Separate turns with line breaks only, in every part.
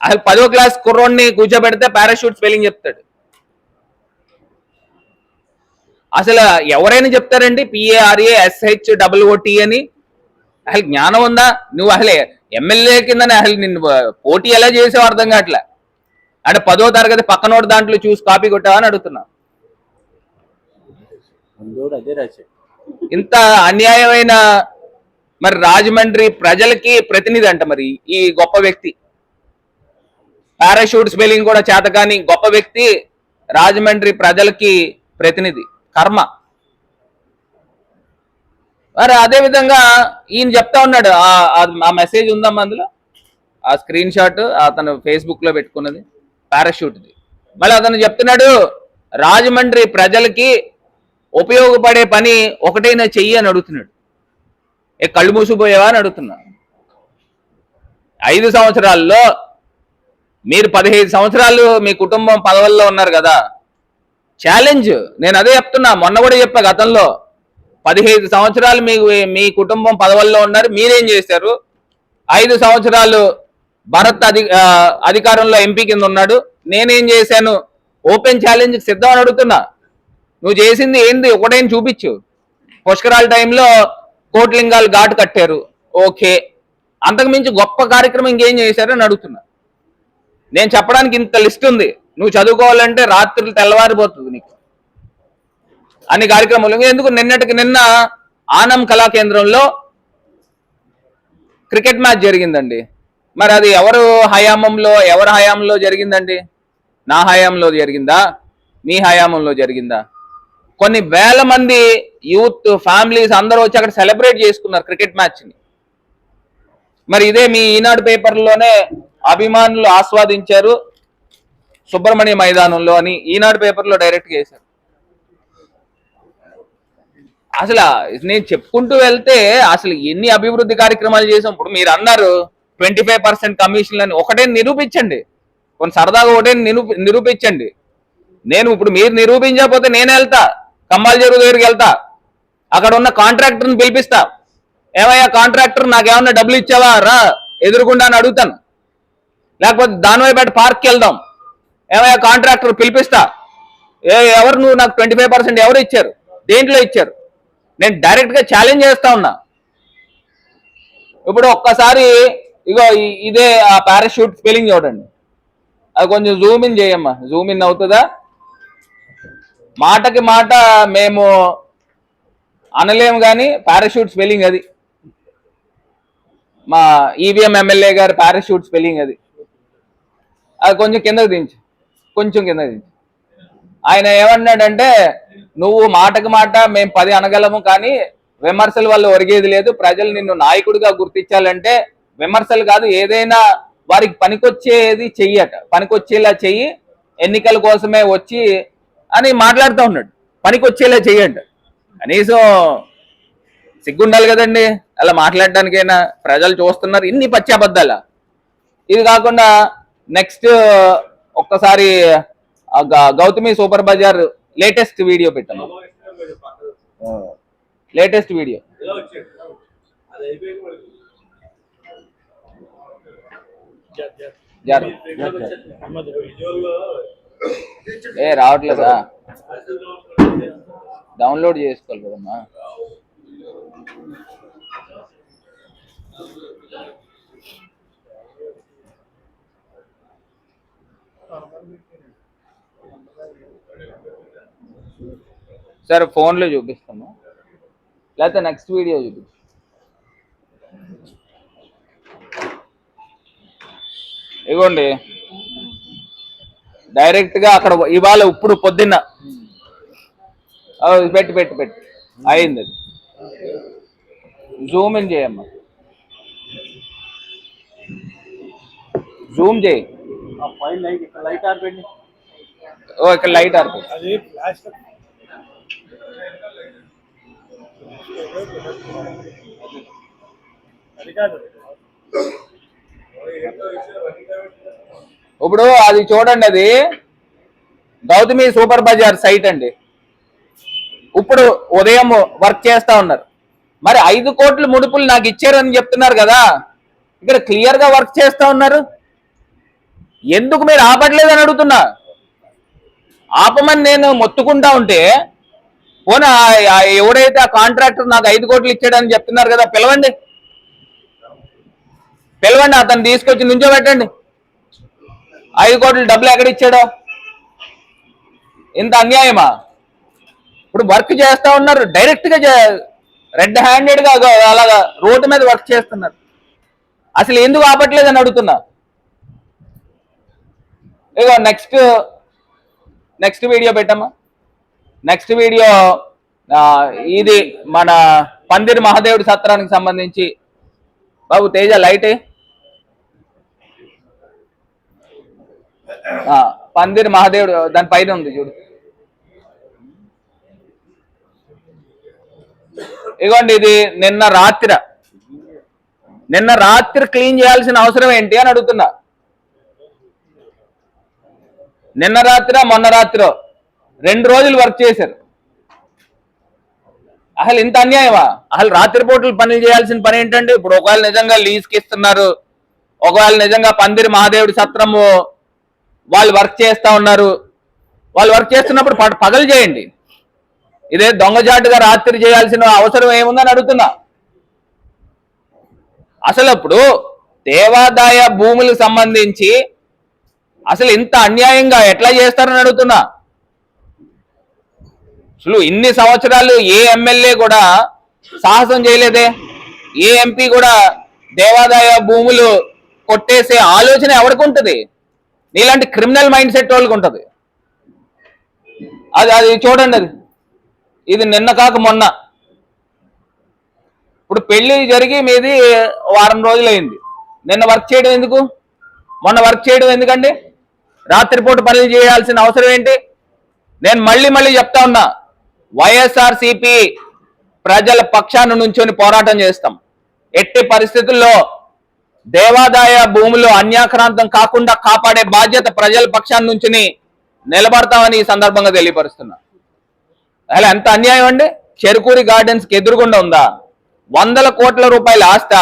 అసలు పదో క్లాస్ కుర్రోడిని కూర్చోబెడితే పారాషూట్ స్పెల్లింగ్ చెప్తాడు. అసలు ఎవరైనా చెప్తారండి? పిఏఆర్ఏ ఎస్హెచ్ డబుల్ ఓటీ అని. అసలు జ్ఞానం ఉందా? నువ్వు అసలే ఎమ్మెల్యే కింద అసలు నిన్ను పోటీ ఎలా చేసావు అర్థం కావట్లే. అంటే పదో తరగతి పక్కనోటి దాంట్లో చూసి కాపీ కొట్టావా అని అడుగుతున్నా. ఇంత అన్యాయమైన మరి రాజమండ్రి ప్రజలకి ప్రతినిధి అంట మరి ఈ గొప్ప వ్యక్తి. పారాషూట్ స్పెల్లింగ్ కూడా చేతకాని గొప్ప వ్యక్తి రాజమండ్రి ప్రజలకి ప్రతినిధి కర్మ. మరి అదే విధంగా ఈయన చెప్తా ఉన్నాడు ఆ- ఆ మెసేజ్ ఉందమ్మా అందులో? ఆ స్క్రీన్ షాట్ అతను ఫేస్బుక్లో పెట్టుకున్నది పారాషూట్ది. మళ్ళీ అతను చెప్తున్నాడు రాజమండ్రి ప్రజలకి ఉపయోగపడే పని ఒకటైనా చెయ్యి అని అడుగుతున్నాడు. ఏ కళ్ళు మూసిపోయావా అని అడుగుతున్నా ఐదు సంవత్సరాల్లో మీరు పదిహేను సంవత్సరాలు మీ కుటుంబం పదవుల్లో ఉన్నారు కదా. ఛాలెంజ్ నేను అదే చెప్తున్నా. మొన్న కూడా చెప్పా గతంలో. పదిహేను సంవత్సరాలు మీ మీ కుటుంబం పదవుల్లో ఉన్నారు. మీరేం చేశారు? ఐదు సంవత్సరాలు భరత్ అధి అధికారంలో ఎంపీ కింద ఉన్నాడు. నేనేం చేశాను? ఓపెన్ ఛాలెంజ్ సిద్ధం అని అడుగుతున్నా. నువ్వు చేసింది ఏంది? ఒకటేం చూపించు. పుష్కరాల టైంలో కోట్లింగాలు ఘాటు కట్టారు. ఓకే. అంతకు మించి గొప్ప కార్యక్రమం ఇంకేం చేశారు అని అడుగుతున్నా. నేను చెప్పడానికి ఇంత లిస్ట్ ఉంది. నువ్వు చదువుకోవాలంటే రాత్రులు తెల్లవారిపోతుంది నీకు. అన్ని కార్యక్రమాలు. ఎందుకు? నిన్నటికి నిన్న ఆనం కళా కేంద్రంలో క్రికెట్ మ్యాచ్ జరిగిందండి. మరి అది ఎవరు హయామంలో ఎవరి హయాంలో జరిగిందండి? నా హయాంలో జరిగిందా? మీ హయాంలో జరిగిందా? కొన్ని వేల మంది యూత్ ఫ్యామిలీస్ అందరూ వచ్చి అక్కడ సెలబ్రేట్ చేసుకున్నారు క్రికెట్ మ్యాచ్ని. మరి ఇదే మీ ఈనాడు పేపర్లోనే అభిమానులు ఆస్వాదించారు సుబ్రహ్మణ్య మైదానంలో అని ఈనాడు పేపర్లో డైరెక్ట్గా వేశారు. అసలు నేను చెప్పుకుంటూ వెళ్తే అసలు ఎన్ని అభివృద్ధి కార్యక్రమాలు చేసాం ఇప్పుడు మీరు అన్నారు ట్వంటీ ఫైవ్ పర్సెంట్ కమిషన్లు అని ఒకటే నిరూపించండి. కొన్ని సరదాగా ఒకటే నిరూపి నిరూపించండి. నేను ఇప్పుడు మీరు నిరూపించకపోతే నేను వెళ్తా. కమ్మాల చెరువు దగ్గరికి వెళ్తా. అక్కడ ఉన్న కాంట్రాక్టర్ని పిలిపిస్తా. ఏమయ్యా కాంట్రాక్టర్ నాకేమన్నా డబ్బులు ఇచ్చావా? రా. ఎదురుకుండా అని అడుగుతాను. లేకపోతే దానివైపేట పార్క్కి వెళ్దాం. ఏమయ్యా కాంట్రాక్టర్ పిలిపిస్తా. ఏ ఎవరు నువ్వు? నాకు ట్వంటీ ఫైవ్ పర్సెంట్ ఎవరు ఇచ్చారు? దేంట్లో ఇచ్చారు? నేను డైరెక్ట్గా ఛాలెంజ్ చేస్తా ఉన్నా. ఇప్పుడు ఒక్కసారి ఇగో ఇదే ఆ పారాషూట్ స్పెల్లింగ్ చూడండి. అది కొంచెం జూమ్ ఇన్ చేయమ్మా. జూమ్ ఇన్ అవుతుందా? మాటకి మాట మేము అనలేము కానీ పారాషూట్ స్పెల్లింగ్ అది. మా ఈవీఎం ఎమ్మెల్యే గారి పారాషూట్ స్పెల్లింగ్ అది. అది కొంచెం కిందకు దించు. కొంచెం కిందకు దించు. ఆయన ఏమన్నాడంటే నువ్వు మాటకు మాట మేము పది అనగలము కానీ విమర్శల వల్ల ఒరిగేది లేదు. ప్రజలు నిన్ను నాయకుడిగా గుర్తించాలంటే విమర్శలు కాదు ఏదైనా వారికి పనికొచ్చేది చెయ్యట. పనికొచ్చేలా చెయ్యి ఎన్నికల కోసమే వచ్చి అని మాట్లాడుతూ ఉన్నాడు. పనికొచ్చేలా చెయ్యండి కనీసం సిగ్గుండాలి కదండి. అలా మాట్లాడడానికైనా ప్రజలు చూస్తున్నారు. ఇన్ని పచ్చాబద్దాల ఇది కాకుండా నెక్స్ట్ ఒక్కసారి ఆ గ- Gautami super Bazar latest video పెట్టాను లేటెస్ట్ వీడియో జర ఏ రావట్లేదా? డౌన్లోడ్ చేసుకోవాలి కదమ్మా. సరే ఫోన్లో చూపిస్తాము. లేకపోతే నెక్స్ట్ వీడియో చూపిస్తాం ఇగోండి. డైరెక్ట్గా అక్కడ ఇవాళ ఇప్పుడు పొద్దున్న. పెట్టి పెట్టి పెట్టి. అయింది అది. జూమ్ ఇన్ చేయమ్మా జూమ్ చేయి.
లైట్ ఆర్పండి
ఓ ఇక్కడ లైట్ ఆర్పు
అది ఫ్లాష్ అది కాదు.
ఇప్పుడు అది చూడండి అది గౌతమి సూపర్ బజార్ సైట్ అండి. ఇప్పుడు ఉదయం వర్క్ చేస్తా ఉన్నారు. మరి ఐదు కోట్ల ముడుపులు నాకు ఇచ్చారని చెప్తున్నారు కదా. ఇక్కడ క్లియర్గా వర్క్ చేస్తా ఉన్నారు. ఎందుకు మీరు ఆపట్లేదని అడుగుతున్నా? ఆపమని నేను మొత్తుకుంటా ఉంటే పోనీ ఎవడైతే ఆ కాంట్రాక్టర్ నాకు ఐదు కోట్లు ఇచ్చాడని చెప్తున్నారు కదా పిలవండి. పిలవండి అతను తీసుకొచ్చి నుంచో పెట్టండి ఐదు కోట్లు డబ్బులు ఎక్కడ ఇచ్చాడో? ఇంత అన్యాయమా? ఇప్పుడు వర్క్ చేస్తా ఉన్నారు డైరెక్ట్గా రెడ్ హ్యాండెడ్గా అలాగా రోడ్డు మీద వర్క్ చేస్తున్నారు. అసలు ఎందుకు ఆపట్లేదని అడుగుతున్నా? ఇగో నెక్స్ట్ నెక్స్ట్ వీడియో పెట్టమ్మా. నెక్స్ట్ వీడియో ఇది మన పందిరి మహాదేవుడి సత్రానికి సంబంధించి. బాబు తేజ లైట్ పందిరి మహాదేవుడు దాని పైన ఉంది చూడు. ఇగోండి ఇది నిన్న రాత్రి. నిన్న రాత్రి క్లీన్ చేయాల్సిన అవసరం ఏంటి అని అడుగుతున్నా. నిన్న రాత్ర మొన్న రాత్రో రెండు రోజులు వర్క్ చేశారు. అసలు ఇంత అన్యాయమా? అసలు రాత్రిపూటలు పనులు చేయాల్సిన పని ఏంటండి? ఇప్పుడు ఒకవేళ నిజంగా లీజ్కి ఇస్తున్నారు ఒకవేళ నిజంగా పందిరి మహాదేవుడి సత్రము వాళ్ళు వర్క్ చేస్తా ఉన్నారు వాళ్ళు వర్క్ చేస్తున్నప్పుడు ప- పగలు చేయండి. ఇదే దొంగజాటుగా రాత్రి చేయాల్సిన అవసరం ఏముందని అడుగుతున్నా. అసలు అప్పుడు దేవాదాయ భూములకు సంబంధించి అసలు ఇంత అన్యాయంగా ఎట్లా చేస్తారని అడుగుతున్నా. అసలు ఇన్ని సంవత్సరాలు ఏ ఎమ్మెల్యే కూడా సాహసం చేయలేదే. ఏ ఎంపీ కూడా దేవాదాయ భూములు కొట్టేసే ఆలోచన ఎవరికి ఉంటుంది? నీలాంటి క్రిమినల్ మైండ్ సెట్ వాళ్ళకి ఉంటుంది. అది అది చూడండి అది. ఇది నిన్న కాక మొన్న. ఇప్పుడు పెళ్ళి జరిగి మీది వారం రోజులైంది. నిన్న వర్క్ చేయడం ఎందుకు? మొన్న వర్క్ చేయడం ఎందుకండి? రాత్రిపూట పనులు చేయాల్సిన అవసరం ఏంటి? నేను మళ్ళీ మళ్ళీ చెప్తా ఉన్నా వైఎస్ఆర్సిపి ప్రజల పక్షాన నుంచొని పోరాటం చేస్తాం. ఎట్టి పరిస్థితుల్లో దేవాదాయ భూములు అన్యాక్రాంతం కాకుండా కాపాడే బాధ్యత ప్రజల పక్షాన్ని నుంచుని నిలబడతామని ఈ సందర్భంగా తెలియపరుస్తున్నా. అలా ఎంత అన్యాయం అండి? చెరుకూరి గార్డెన్స్కి ఎదురుగుండా ఉందా? వందల కోట్ల రూపాయల ఆస్త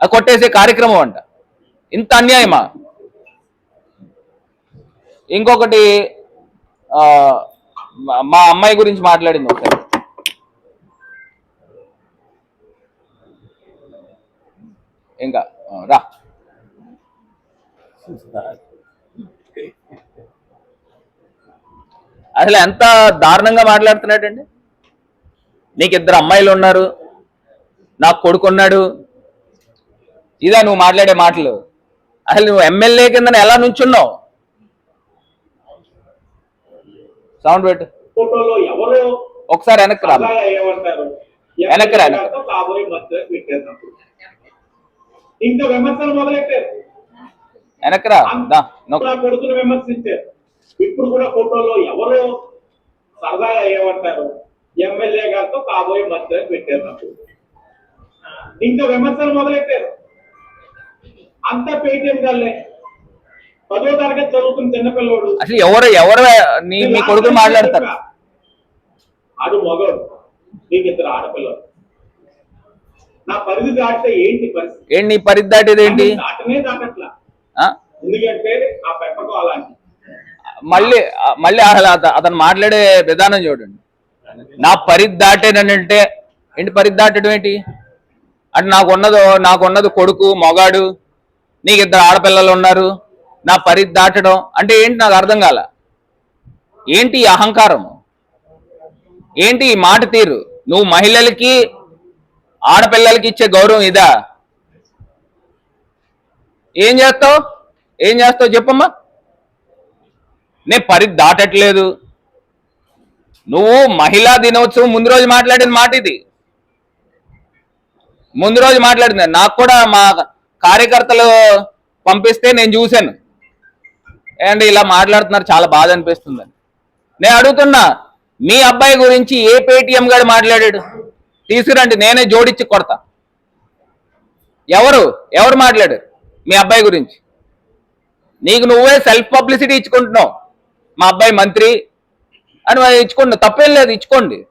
కొట్టేసే కార్యక్రమం అంట. ఇంత అన్యాయమా? ఇంకొకటి మా- అమ్మాయి గురించి మాట్లాడింది ఒకసారి. ఇంకా రా. అసలు ఎంత దారుణంగా మాట్లాడుతున్నాడండి? నీకు ఇద్దరు అమ్మాయిలు ఉన్నారు నాకు కొడుకు ఉన్నాడు. ఇదా నువ్వు మాట్లాడే మాటలు. అసలు నువ్వు ఎమ్మెల్యే కింద ఎలా నుంచున్నావు? సౌండ్ పెట్టు.
ఫోటోలో ఎవరు?
ఒకసారి వెనక్కి రా
ఏమంటారు
వెనక్కి రా,
కాబోయే మధ్య పెట్టేటప్పుడు ఇంకా విమర్శలు మొదలెట్టారు?
వెనక్కి రా
కొడుకును విమర్శించారు. ఇప్పుడు కూడా ఫోటోలో ఎవరు? సరదాగా ఏమంటారు ఎమ్మెల్యే గారితో కాబోయే మధ్య పెట్టేటప్పుడు ఇంకా విమర్శలు మొదలెట్టారు? అంతా పేటీఎం కల్లే పదో తరగతి చదువుతున్న చిన్నపిల్లోడు
అసలు ఎవరు ఎవరు నీ మీ కొడుకుని మాట్లాడతారు?
ఆడు నీకు ఇద్దరు ఆడపిల్లలు. నా పరిధి దాటితే ఏంటి పరిస్థితి?
ఏంటి నీ పరిధి దాటేది ఏంటి?
దాటనే దాటట్లా? ఎందుకంటే ఆ పెంపకం అలాంటి
మళ్ళీ మళ్ళీ అతను మాట్లాడే విధానం చూడండి. నా పరిధి దాటేనంటే ఏంటి పరిధి దాటడం ఏంటి? అంటే నాకు ఉన్నదో నాకు ఉన్నది కొడుకు మొగాడు నీకు ఇద్దరు ఆడపిల్లలు ఉన్నారు. నా పరిధి దాటడం అంటే ఏంటి నాకు అర్థం కాల? ఏంటి ఈ అహంకారం ఏంటి ఈ మాట తీరు? నువ్వు మహిళలకి ఆడపిల్లలకి ఇచ్చే గౌరవం ఇదా? ఏం చేస్తావు? ఏం చేస్తావు చెప్పమ్మా? నేను పరిధి దాటట్లేదు. నువ్వు మహిళా దినోత్సవం ముందు రోజు మాట్లాడిన మాట ఇది. ముందు రోజు మాట్లాడింది. నాకు కూడా మా కార్యకర్తలు పంపిస్తే నేను చూశాను. అండ్ ఇలా మాట్లాడుతున్నారు చాలా బాధ అనిపిస్తుందని నేను అడుగుతున్నా మీ అబ్బాయి గురించి ఏ పేటిఎం గాడు మాట్లాడాడు? తీసుకురండి నేనే జోడించి కొడతా. ఎవరు? ఎవరు మాట్లాడారు? మీ అబ్బాయి గురించి. నీకు నువ్వే సెల్ఫ్ పబ్లిసిటీ ఇచ్చుకుంటున్నావు. మా అబ్బాయి మంత్రి. అని ఇచ్చుకోండి తప్పేం లేదు ఇచ్చుకోండి.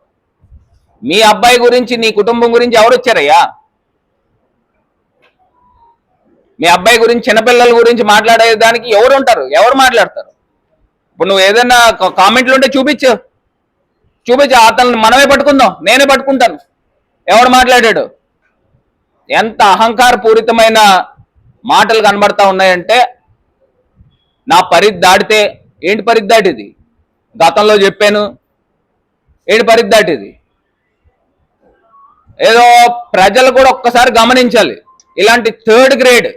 మీ అబ్బాయి గురించి నీ కుటుంబం గురించి ఎవరు వచ్చారయ్యా మీ అబ్బాయి గురించి చిన్నపిల్లల గురించి మాట్లాడేదానికి ఎవరు ఉంటారు? ఎవరు మాట్లాడతారు? ఇప్పుడు నువ్వు ఏదైనా కామెంట్లు ఉంటే చూపించు. చూపించు. అతను మనమే పట్టుకుందాం. నేనే పట్టుకుంటాను. ఎవడు మాట్లాడాడు? ఎంత అహంకారపూరితమైన మాటలు కనబడతా ఉన్నాయంటే నా పరిధి దాటితే ఏంటి పరిధి దాటిది? గతంలో చెప్పాను. ఏంటి పరిధి దాటిది? ఏదో ప్రజలు కూడా ఒక్కసారి గమనించాలి. ఇలాంటి థర్డ్ గ్రేడ్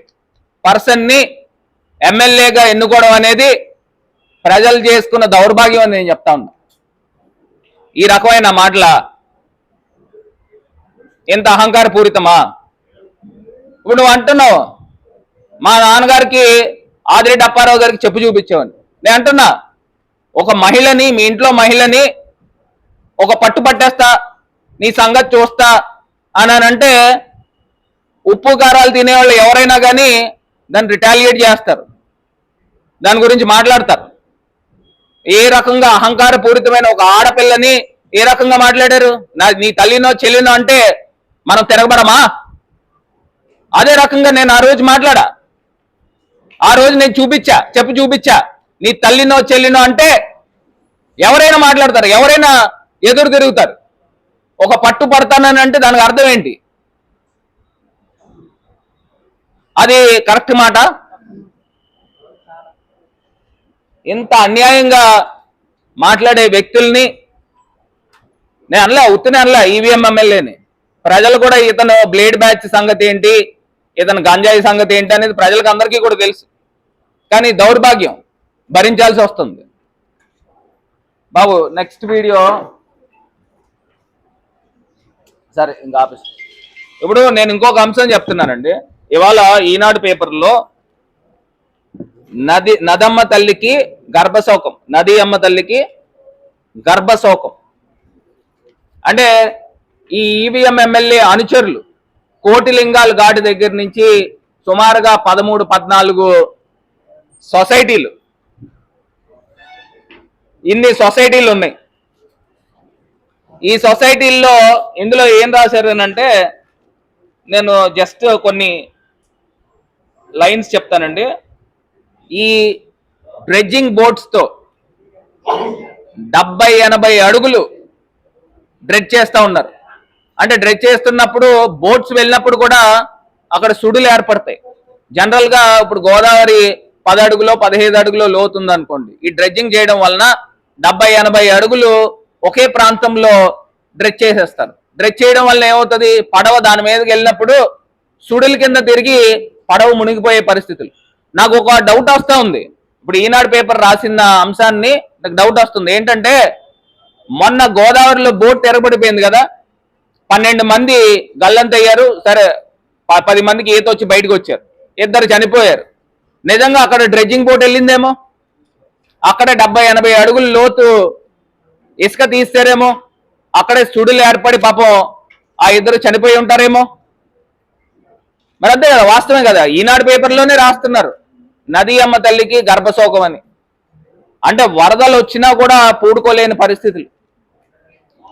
పర్సన్ని ఎమ్మెల్యేగా ఎన్నుకోవడం అనేది ప్రజలు చేసుకున్న దౌర్భాగ్యం అని నేను చెప్తా ఉన్నా. ఈ రకమైన మాటల ఇంత అహంకారపూరితమా ఇప్పుడు నువ్వు అంటున్నావు మా నాన్నగారికి ఆదిరెడ్డి అప్పారావు గారికి చెప్పు చూపించావని నేను అంటున్నా ఒక మహిళని మీ ఇంట్లో మహిళని ఒక పట్టు పట్టేస్తా నీ సంగతి చూస్తా అని అని అంటే ఉప్పు కారాలు తినేవాళ్ళు ఎవరైనా కానీ దాన్ని రిటాలియేట్ చేస్తారు. దాని గురించి మాట్లాడతారు. ఏ రకంగా అహంకారపూరితమైన ఒక ఆడపిల్లని ఏ రకంగా మాట్లాడారు? నా నీ తల్లినో చెల్లినో అంటే మనం తిరగబడమా? అదే రకంగా నేను ఆ రోజు మాట్లాడా. ఆ రోజు నేను చూపించా చెప్పు చూపించా. నీ తల్లినో చెల్లినో అంటే ఎవరైనా మాట్లాడతారు ఎవరైనా ఎదురు తిరుగుతారు. ఒక పట్టు పడతానని అంటే దానికి అర్థం ఏంటి? అది కరెక్ట్ మాట? ఇంత అన్యాయంగా మాట్లాడే వ్యక్తుల్ని నేను అనలే ఉత్తనే అనలే ఈవీఎం ఎమ్మెల్యేని. ప్రజలు కూడా ఇతను బ్లేడ్ బ్యాచ్ సంగతి ఏంటి? ఇతను గంజాయి సంగతి ఏంటి అనేది ప్రజలకు అందరికీ కూడా తెలుసు. కానీ దౌర్భాగ్యం భరించాల్సి వస్తుంది. బాబు నెక్స్ట్ వీడియో సరే ఇంకా ఆపేసి ఇప్పుడు నేను ఇంకొక అంశం చెప్తున్నానండి. ఇవాళ ఈనాడు పేపర్లో నది నదమ్మ తల్లికి గర్భశోకం నది అమ్మ తల్లికి గర్భశోకం. అంటే ఈ ఈవీఎం ఎమ్మెల్యే అనుచరులు కోటిలింగాల ఘాటు దగ్గర నుంచి సుమారుగా పదమూడు పద్నాలుగు సొసైటీలు. ఇన్ని సొసైటీలు ఉన్నాయి. ఈ సొసైటీల్లో ఇందులో ఏం రాశారు అంటే నేను జస్ట్ కొన్ని లైన్స్ చెప్తానండి. ఈ డ్రెడ్జింగ్ బోట్స్తో డెబ్బై ఎనభై అడుగులు డ్రెడ్ చేస్తూ ఉన్నారు. అంటే డ్రెడ్ చేస్తున్నప్పుడు బోట్స్ వెళ్ళినప్పుడు కూడా అక్కడ సుడులు ఏర్పడతాయి. జనరల్గా ఇప్పుడు గోదావరి పది అడుగులో అడుగులో లోతుంది అనుకోండి ఈ డ్రెడ్జింగ్ చేయడం వలన డెబ్బై ఎనభై అడుగులు ఒకే ప్రాంతంలో డ్రెడ్ చేసేస్తారు. డ్రెడ్ చేయడం వల్ల ఏమవుతుంది? పడవ దాని మీదకి వెళ్ళినప్పుడు సుడుల కింద తిరిగి పడవ మునిగిపోయే పరిస్థితులు. నాకు ఒక డౌట్ వస్తూ ఉంది. ఇప్పుడు ఈనాడు పేపర్ రాసిన అంశాన్ని నాకు డౌట్ వస్తుంది. ఏంటంటే మొన్న గోదావరిలో బోట్ తెరబడిపోయింది కదా. పన్నెండు మంది గల్లంతయ్యారు. సరే పది మందికి ఈత వచ్చి బయటకు వచ్చారు. ఇద్దరు చనిపోయారు. నిజంగా అక్కడ డ్రెడ్జింగ్ బోట్ వెళ్ళిందేమో? అక్కడ డెబ్బై ఎనభై అడుగుల లోతు ఇసుక తీస్తారేమో? అక్కడే సుడులు ఏర్పడి పాపం ఆ ఇద్దరు చనిపోయి ఉంటారేమో? మరి అంతే కదా వాస్తవమే కదా. ఈనాడు పేపర్లోనే రాస్తున్నారు. నది అమ్మ తల్లికి గర్భశోకం అని అంటే వరదలు వచ్చినా కూడా పూడుకోలేని పరిస్థితులు.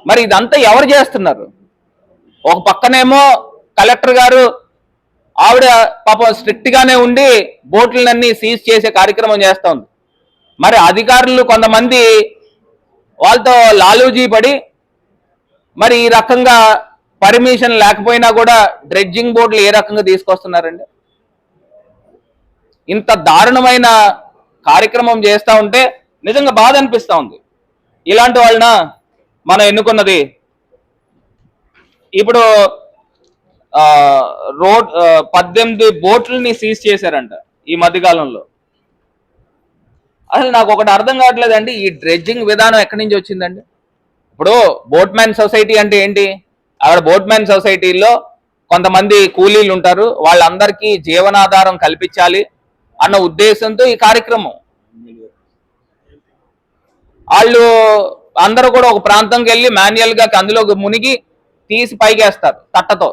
మరి ఇదంతా ఎవరు చేస్తున్నారు? ఒక పక్కనేమో కలెక్టర్ గారు ఆవిడ పాపం స్ట్రిక్ట్గానే ఉండి బోట్లన్నీ సీజ్ చేసే కార్యక్రమం చేస్తా ఉంది మరి అధికారులు కొంతమంది వాళ్ళతో లాలూజీ పడి మరి ఈ రకంగా పర్మిషన్ లేకపోయినా కూడా డ్రెడ్జింగ్ బోర్డులు ఏ రకంగా తీసుకొస్తున్నారండి? ఇంత దారుణమైన కార్యక్రమం చేస్తూ ఉంటే నిజంగా బాధ అనిపిస్తూ ఉంది. ఇలాంటి వాళ్ళన మనం ఎన్నుకున్నది? ఇప్పుడు రోడ్ పద్దెనిమిది బోట్లని సీజ్ చేశారంట ఈ మధ్యకాలంలో. అసలు నాకు ఒకటి అర్థం కావట్లేదండి ఈ డ్రెడ్జింగ్ విధానం ఎక్కడి నుంచి వచ్చిందండి? ఇప్పుడు బోట్ మ్యాన్ సొసైటీ అంటే ఏంటి? ఆవిడ బోట్ మ్యాన్ సొసైటీలో కొంతమంది కూలీలు ఉంటారు. వాళ్ళందరికీ జీవనాధారం కల్పించాలి అన్న ఉద్దేశంతో ఈ కార్యక్రమం. వాళ్ళు అందరూ కూడా ఒక ప్రాంతంకి వెళ్ళి మాన్యువల్గా అందులో మునిగి తీసి పైకేస్తారు తట్టతో.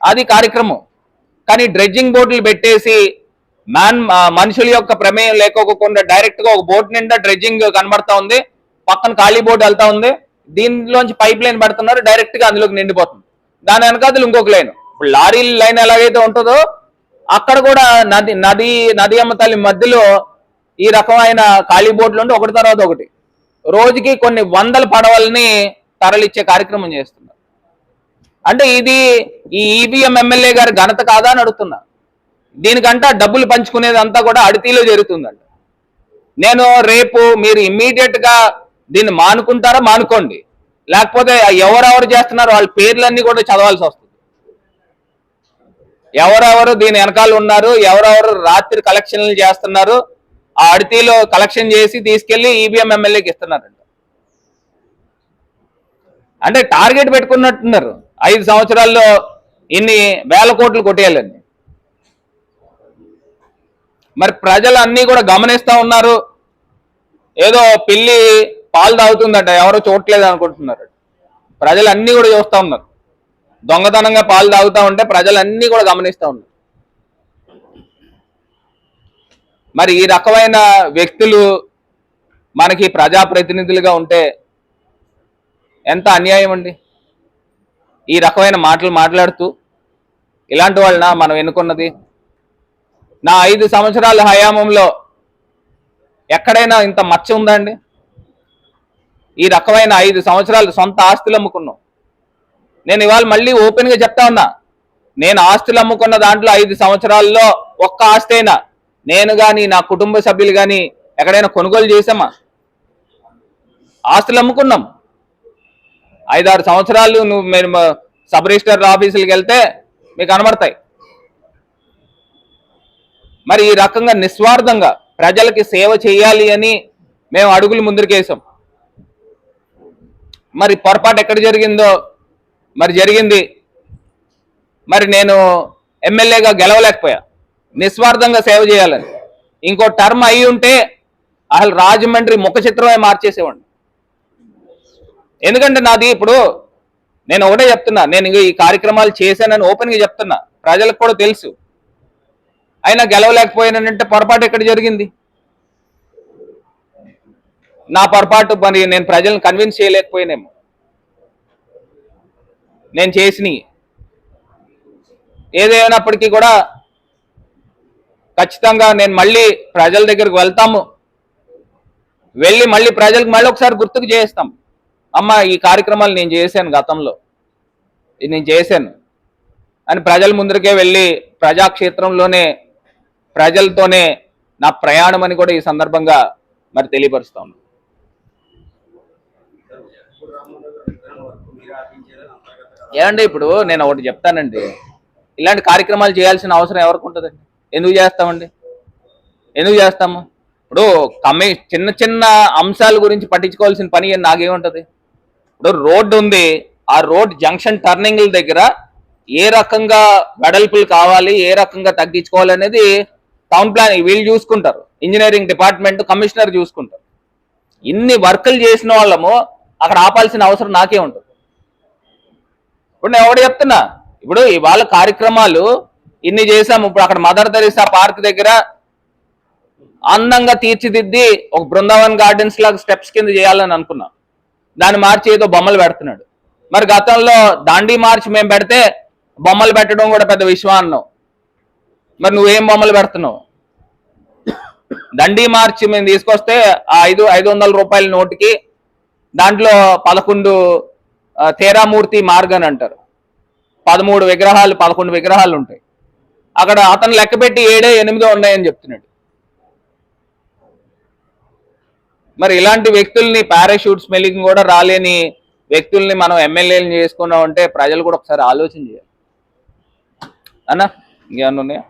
అది కార్యక్రమం. కానీ డ్రెడ్జింగ్ బోట్లు పెట్టేసి మ్యాన్ మనుషుల యొక్క ప్రమేయం లేకోకుండా డైరెక్ట్గా ఒక బోట్ నిండా డ్రెడ్జింగ్ కనబడతా ఉంది. పక్కన ఖాళీ బోట్ వెళ్తా ఉంది. దీనిలోంచి పైప్ లైన్ పడుతున్నారు డైరెక్ట్గా అందులోకి నిండిపోతుంది. దాని వెనకాతలు ఇంకొక లైన్. ఇప్పుడు లారీ లైన్ ఎలాగైతే ఉంటుందో అక్కడ కూడా నది నది నది అమ్మ తల్లి మధ్యలో ఈ రకమైన ఖాళీ బోట్లు ఉంటే ఒకటి తర్వాత ఒకటి. రోజుకి కొన్ని వందల పడవల్ని తరలిచ్చే కార్యక్రమం చేస్తున్నారు. అంటే ఇది ఈ ఈవీఎం ఎమ్మెల్యే గారి ఘనత కాదా అని అడుగుతున్నా. దీనికంట డబ్బులు పంచుకునేది అంతా కూడా అడితీలో జరుగుతుందంట. నేను రేపు మీరు ఇమ్మీడియట్గా దీన్ని మానుకుంటారా? మానుకోండి. లేకపోతే ఎవరెవరు చేస్తున్నారు వాళ్ళ పేర్లన్నీ కూడా చదవాల్సి వస్తుంది. ఎవరెవరు దీని వెనకాల ఉన్నారు ఎవరెవరు రాత్రి కలెక్షన్లు చేస్తున్నారు ఆ అడితీలో కలెక్షన్ చేసి తీసుకెళ్ళి ఈవీఎం ఎమ్మెల్యేకి ఇస్తున్నారంట. అంటే టార్గెట్ పెట్టుకున్నట్టున్నారు. ఐదు సంవత్సరాల్లో ఇన్ని వేల కోట్లు కొట్టేయాలని. మరి ప్రజలు అన్నీ కూడా గమనిస్తూ ఉన్నారు. ఏదో పిల్లి పాలు తాగుతుందంట ఎవరో చూడట్లేదు అనుకుంటున్నారు. ప్రజలు అన్నీ కూడా చూస్తా ఉన్నారు. దొంగతనంగా పాలు తాగుతా ఉంటే ప్రజలు అన్నీ కూడా గమనిస్తూ ఉన్నారు. మరి ఈ రకమైన వ్యక్తులు మనకి ప్రజాప్రతినిధులుగా ఉంటే ఎంత అన్యాయం అండి? ఈ రకమైన మాటలు మాట్లాడుతూ ఇలాంటి వాళ్ళన మనం ఎన్నుకున్నది? నా ఐదు సంవత్సరాల హయామంలో ఎక్కడైనా ఇంత మచ్చ ఉందా అండి? ఈ రకమైన ఐదు సంవత్సరాలు సొంత ఆస్తులు అమ్ముకున్నాం. నేను ఇవాళ మళ్ళీ ఓపెన్గా చెప్తా ఉన్నా నేను ఆస్తులు అమ్ముకున్న దాంట్లో ఐదు సంవత్సరాల్లో ఒక్క ఆస్తి అయినా నేను కానీ నా కుటుంబ సభ్యులు కానీ ఎక్కడైనా కొనుగోలు చేసామా ఆస్తులు అమ్ముకున్నాం. ఐదారు సంవత్సరాలు నువ్వు మీరు సబ్ రిజిస్టర్ ఆఫీసులకు వెళ్తే మీకు కనబడతాయి. మరి ఈ రకంగా నిస్వార్థంగా ప్రజలకి సేవ చేయాలి అని మేము అడుగులు ముందుకేసాం మరి పొరపాటు ఎక్కడ జరిగిందో? మరి జరిగింది. మరి నేను ఎమ్మెల్యేగా గెలవలేకపోయా. నిస్వార్థంగా సేవ చేయాలని. ఇంకో టర్మ్ అయి ఉంటే అసలు రాజమండ్రి ముఖ చిత్రమే మార్చేసేవాడిని. ఎందుకంటే నాది ఇప్పుడు నేను ఒకటే చెప్తున్నా. నేను ఈ కార్యక్రమాలు చేశానని ఓపెన్గా చెప్తున్నా. ప్రజలకు కూడా తెలుసు. అయినా గెలవలేకపోయానంటే పొరపాటు ఎక్కడ జరిగింది? నా పొరపాటు మరి నేను ప్రజలను కన్విన్స్ చేయలేకపోయానేమో. నేను చేసిన ఏదేమైనప్పటికీ కూడా ఖచ్చితంగా నేను మళ్ళీ ప్రజల దగ్గరికి వెళ్తాము. వెళ్ళి మళ్ళీ ప్రజలకు మళ్ళీ ఒకసారి గుర్తుకు చేస్తాం. అమ్మ ఈ కార్యక్రమాలు నేను చేశాను గతంలో. ఇది నేను చేశాను. అని ప్రజల ముందరికే వెళ్ళి ప్రజాక్షేత్రంలోనే ప్రజలతోనే నా ప్రయాణం అని కూడా ఈ సందర్భంగా మరి తెలియపరుస్తా ఏమండి ఇప్పుడు నేను ఒకటి చెప్తానండి. ఇలాంటి కార్యక్రమాలు చేయాల్సిన అవసరం ఎవరికి ఉంటుందండి? ఎందుకు చేస్తామండి? ఎందుకు చేస్తాము? ఇప్పుడు కమ్మి చిన్న చిన్న అంశాల గురించి పట్టించుకోవాల్సిన పని నాకేముంటుంది? ఇప్పుడు రోడ్డు ఉంది. ఆ రోడ్ జంక్షన్ టర్నింగ్ల దగ్గర ఏ రకంగా వెడల్పులు కావాలి ఏ రకంగా తగ్గించుకోవాలి అనేది టౌన్ ప్లాన్ వీళ్ళు చూసుకుంటారు. ఇంజనీరింగ్ డిపార్ట్మెంట్ కమిషనర్ చూసుకుంటారు. ఇన్ని వర్కులు చేసిన వాళ్ళము అక్కడ ఆపాల్సిన అవసరం నాకే ఉంటుంది. ఇప్పుడు నేను ఎవడు చెప్తున్నా. ఇప్పుడు ఇవాళ కార్యక్రమాలు ఇన్ని చేసాము ఇప్పుడు అక్కడ మదర్ తెరీసా పార్క్ దగ్గర అందంగా తీర్చిదిద్ది ఒక బృందావన్ గార్డెన్స్ లాగా స్టెప్స్ కింద చేయాలని అనుకున్నాం. దాన్ని మార్చి ఏదో బొమ్మలు పెడుతున్నాడు. మరి గతంలో దాండి మార్చ్ మేము పెడితే బొమ్మలు పెట్టడం కూడా పెద్ద విషయం అన్నావు. మరి నువ్వేం బొమ్మలు పెడుతున్నావు? దండి మార్చి మేము తీసుకొస్తే ఆ ఐదు ఐదు వందల రూపాయల నోటుకి దాంట్లో పదకొండు ఆ, తేరామూర్తి మార్గన్ అంటారు. పదమూడు విగ్రహాలు పదకొండు విగ్రహాలు ఉంటాయి. అక్కడ అతను లెక్క పెట్టి ఏడే ఎనిమిదో ఉన్నాయని చెప్తున్నాడు. మరి ఇలాంటి వ్యక్తుల్ని పారాషూట్ స్మెల్లింగ్ కూడా రాలేని వ్యక్తుల్ని మనం ఎమ్మెల్యేలు చేసుకున్నాం అంటే ప్రజలు కూడా ఒకసారి ఆలోచన చేయాలి. అన్నా ఇంకేమన్నా ఉన్నాయా?